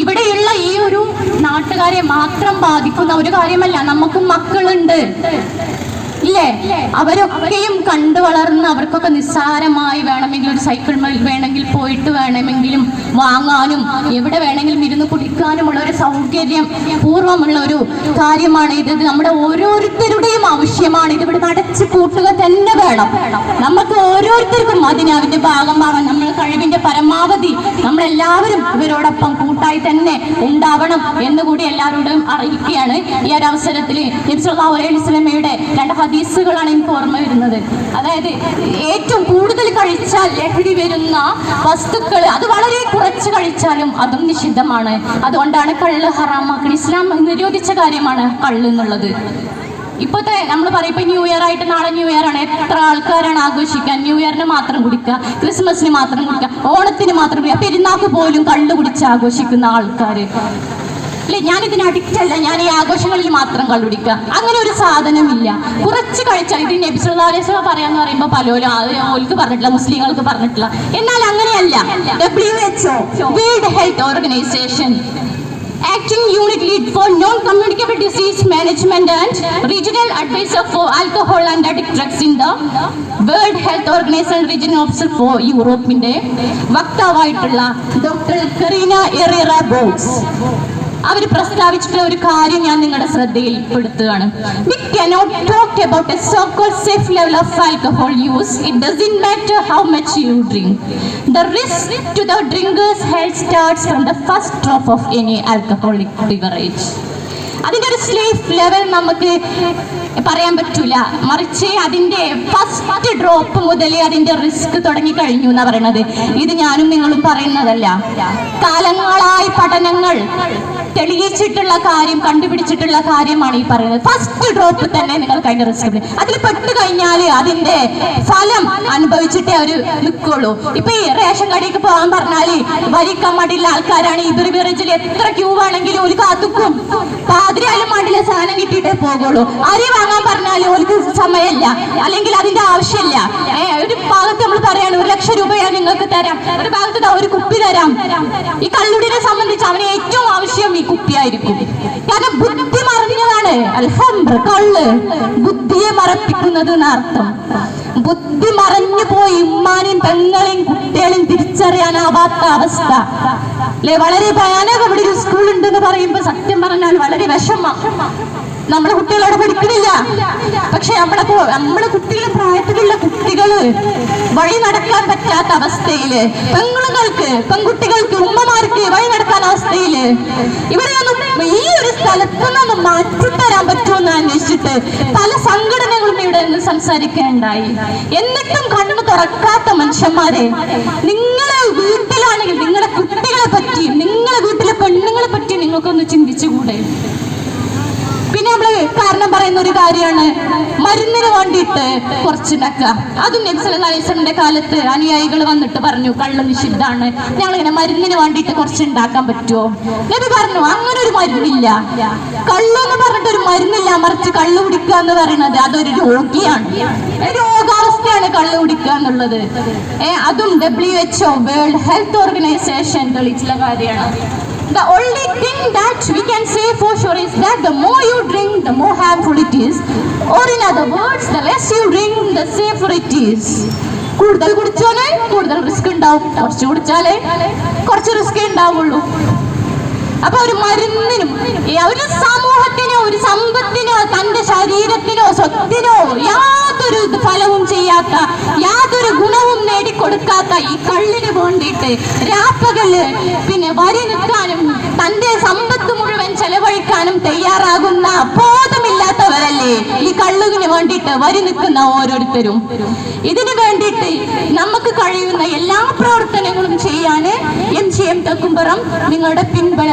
ഇവിടെയുള്ള ഈ ഒരു നാട്ടുകാരെ മാത്രം ബാധിക്കുന്ന ഒരു കാര്യമല്ല നമുക്ക് മക്കളുണ്ട്. ഇല്ലേ? അവരൊക്കെയും കണ്ടു വളർന്ന് അവർക്കൊക്കെ നിസ്സാരമായി വേണമെങ്കിൽ ഒരു സൈക്കിൾ വേണമെങ്കിൽ പോയിട്ട് വേണമെങ്കിലും വാങ്ങാനും എവിടെ വേണമെങ്കിലും ഇരുന്ന് കുടിക്കാനുമുള്ള ഒരു സൗകര്യം പൂർവമുള്ള ഒരു കാര്യമാണ് ഇത്. നമ്മുടെ ഓരോരുത്തരുടെയും ആവശ്യമാണ്. ഇത് ഇവിടെ അടച്ചു കൂട്ടുക തന്നെ വേണം. നമുക്ക് ഓരോരുത്തർക്കും അതിന് ഭാഗം ഭാഗമാകാൻ നമ്മൾ കഴിവിന്റെ പരമാവധി നമ്മളെല്ലാവരും ഇവരോടൊപ്പം കൂട്ടായി തന്നെ ഉണ്ടാവണം എന്നുകൂടി എല്ലാവരോടും അറിയിക്കുകയാണ് ഈ ഒരു അവസരത്തിൽ. ഇസ്ലമയുടെ രണ്ട് ഹദീസുകളാണ് എനിക്ക് ഓർമ്മ വരുന്നത്. അതായത് ഏറ്റവും കൂടുതൽ കഴിച്ചാൽ ലഹരി വരുന്ന വസ്തുക്കൾ അത് വളരെ കുറച്ച് കഴിച്ചാലും അതും നിഷിദ്ധമാണ്. അതുകൊണ്ടാണ് കള്ള് ഹറാമാക്കൽ ഇസ്ലാം നിരോധിച്ച കാര്യമാണ് കള്ള് എന്നുള്ളത്. ഇപ്പോഴത്തെ നമ്മൾ പറയും ന്യൂ ഇയർ ആയിട്ട് നാളെ ന്യൂ ഇയർ ആണ്. എത്ര ആൾക്കാരാണ് ആഘോഷിക്കുക? ന്യൂ ഇയറിന് മാത്രം കുടിക്കുക ക്രിസ്മസിന് മാത്രം കുടിക്കുക ഓണത്തിന് മാത്രം കുടിക്കുക പെരുന്നാക്ക് പോലും കള്ളു കുടിച്ച് ആഘോഷിക്കുന്ന ആൾക്കാർ അല്ലെ ഞാൻ ഇതിന് അഡിക്റ്റ് അല്ല. ഞാൻ ഈ ആഘോഷങ്ങളിൽ മാത്രം കള്ളുടിക്കുക അങ്ങനെ ഒരു സാധനമില്ല. കുറച്ച് കഴിച്ചാൽ ഇത് നബിസുല്ലാസ്വ പറയാന്ന് പറയുമ്പോൾ പലരും അത് ഓൽക്ക് പറഞ്ഞിട്ടില്ല മുസ്ലിങ്ങൾക്ക് പറഞ്ഞിട്ടില്ല. എന്നാൽ അങ്ങനെയല്ല. W H world health organisation acting unit lead for non-communicable disease management and regional advisor for alcohol and addict drugs in the world health organisation region officer for യൂറോപ്പിന്റെ വക്താവായിട്ടുള്ള ഡോക്ടർ കറീന എറിറ ബോക്സ് അവർ പ്രസ്താവിച്ചിട്ടുള്ള ഒരു കാര്യം ഞാൻ നിങ്ങളുടെ ശ്രദ്ധയിൽ ശ്രദ്ധയിൽപ്പെടുത്തുകയാണ്. We cannot talk about a so called safe level of alcohol use it doesn't matter how much you drink the risk to the drinker's health starts from the first drop of any alcoholic beverage അതിന്റെ ഒരു സ്ലേഫ് level നമുക്ക് പറയാൻ പറ്റൂല. മറിച്ച് അതിന്റെ first drop മുതൽ അതിന്റെ risk തുടങ്ങി കഴിഞ്ഞു എന്നാ പറയണത്. ഇത് ഞാനും നിങ്ങളും പറയുന്നതല്ല. കാലങ്ങളായി പഠനങ്ങൾ തെളിയിച്ചിട്ടുള്ള കാര്യം കണ്ടുപിടിച്ചിട്ടുള്ള കാര്യമാണ് ഈ പറയുന്നത്. ഫസ്റ്റ് ഡ്രോപ്പ് തന്നെ നിങ്ങൾക്ക് അതിന്റെ റിസ്ക് അതിൽ പെട്ട് കഴിഞ്ഞാൽ അതിന്റെ ഫലം അനുഭവിച്ചിട്ടേ അവർ നിൽക്കുള്ളൂ ഇപ്പൊ ഈ റേഷൻ കടയിൽ പോകാൻ പറഞ്ഞാൽ വരിക്കാൻ മടിയുള്ള ആൾക്കാരാണ്. ഈ വിറച്ചിൽ എത്ര ക്യൂ ആണെങ്കിലും ഒരു കാത്തുക്കും. പാതിരായാലും മടിയിലെ സാധനം കിട്ടിയിട്ടേ പോകുള്ളൂ. അരി വാങ്ങാൻ പറഞ്ഞാൽ ഓർക്ക് സമയമില്ല. അല്ലെങ്കിൽ അതിന്റെ ആവശ്യമില്ല. ഒരു ഭാഗത്ത് നമ്മൾ പറയാണ് ഒരു ലക്ഷം രൂപയാണ് നിങ്ങൾക്ക് തരാം. ഒരു ഭാഗത്ത് ഒരു കുപ്പി തരാം. ഈ കള്ളുടിനെ സംബന്ധിച്ച് അവന് ഏറ്റവും ആവശ്യം കുപ്പിയായിരിക്കും കാരണം ബുദ്ധി മറിഞ്ഞതാണ് അൽഹംദ് കള്ള്. ബുദ്ധിയെ മറപ്പിക്കുന്നത് എന്നർത്ഥം ബുദ്ധി മറഞ്ഞു പോയി ഉമ്മാനെയും പെങ്ങളെയും കുട്ടികളെയും തിരിച്ചറിയാനാവാത്ത അവസ്ഥ. അല്ലെ? വളരെ ഭയാനകം ഇവിടെ ഒരു സ്കൂൾ ഉണ്ടെന്ന് പറയുമ്പോ സത്യം പറഞ്ഞാൽ വളരെ വിഷമം. നമ്മുടെ കുട്ടികളോട് പഠിക്കണില്ല പക്ഷെ നമ്മുടെ നമ്മളെ കുട്ടികളെ പ്രായത്തിലുള്ള കുട്ടികൾ വഴി നടക്കാൻ പറ്റാത്ത അവസ്ഥയിൽ പെണ്ണുങ്ങൾക്ക് പെൺകുട്ടികൾക്ക് ഉമ്മമാർക്ക് വഴി നടക്കാൻ അവസ്ഥയിൽ ഇവരെയൊന്നും ഈ ഒരു സ്ഥലത്തു നിന്നൊന്നും മാറ്റിത്തരാൻ പറ്റുമെന്ന് അന്വേഷിച്ചിട്ട് പല സംഘടനകളും ഇവിടെ നിന്ന് സംസാരിക്കുകയുണ്ടായി. എന്നിട്ടും കണ്ണു തുറക്കാത്ത മനുഷ്യന്മാരെ നിങ്ങളെ വീട്ടിലാണെങ്കിൽ നിങ്ങളുടെ കുട്ടികളെ പറ്റി നിങ്ങളെ വീട്ടിലെ പെണ്ണുങ്ങളെ പറ്റി നിങ്ങൾക്കൊന്ന് ചിന്തിച്ചുകൂടെ? പിന്നെ നമ്മൾ കാരണം പറയുന്ന ഒരു കാര്യമാണ്. മരുന്നിന് വേണ്ടിയിട്ട് കുറച്ചുണ്ടാക്കുക അതും നബ്സലിന്റെ കാലത്ത് അനുയായികൾ വന്നിട്ട് പറഞ്ഞു കള്ള് നിഷിദ്ധാണ് ഞങ്ങളിങ്ങനെ മരുന്നിന് വേണ്ടിയിട്ട് കുറച്ച് ഉണ്ടാക്കാൻ പറ്റുമോ നബി പറഞ്ഞു അങ്ങനെ ഒരു മരുന്നില്ല. കള്ള് എന്ന് പറഞ്ഞിട്ട് ഒരു മരുന്നില്ല. മറിച്ച് കള്ള് കുടിക്കുക എന്ന് പറയുന്നത് അതൊരു രോഗിയാണ്. രോഗാവസ്ഥയാണ് കള്ള് കുടിക്കുക എന്നുള്ളത്. ഏഹ് അതും W H O world health organisation തെളിയിച്ചുള്ള കാര്യമാണ്. The only thing that we can say for sure is that the more you drink, the more harmful it is. Or in other words, the less you drink, the safer it is. കൂടുതൽ കുടിച്ചാലേ കൂടുതൽ risk ഉണ്ടാവും കുറച്ച് കുടിച്ചാലേ കുറച്ച് risk ഉണ്ടാവുള്ളൂ അപ്പൊ ഒരു മരുന്നിനും ഒരു സമൂഹത്തിനോ ഒരു സമ്പത്തിനോ തന്റെ ശരീരത്തിനോ സ്വത്തിനോ യാതൊരു ഫലവും ചെയ്യാത്ത യാതൊരു ഗുണവും നേടിക്കൊടുക്കാത്ത ഈ കള്ളിന് വേണ്ടിയിട്ട് രാപ്പകൽ പിന്നെ വരി നിൽക്കാനും തന്റെ സമ്പത്ത് മുഴുവൻ ചെലവഴിക്കാനും തയ്യാറാകുന്ന ബോധമില്ലാത്തവരല്ലേ? ഈ കള്ളുകിന് വേണ്ടിയിട്ട് വരി നിൽക്കുന്ന ഓരോരുത്തരും. ഇതിനു വേണ്ടിയിട്ട് നമുക്ക് കഴിയുന്ന എല്ലാ പ്രവർത്തനങ്ങളും ചെയ്യാൻ എം ജി എം തെക്കുംപുറം നിങ്ങളുടെ പിൻബല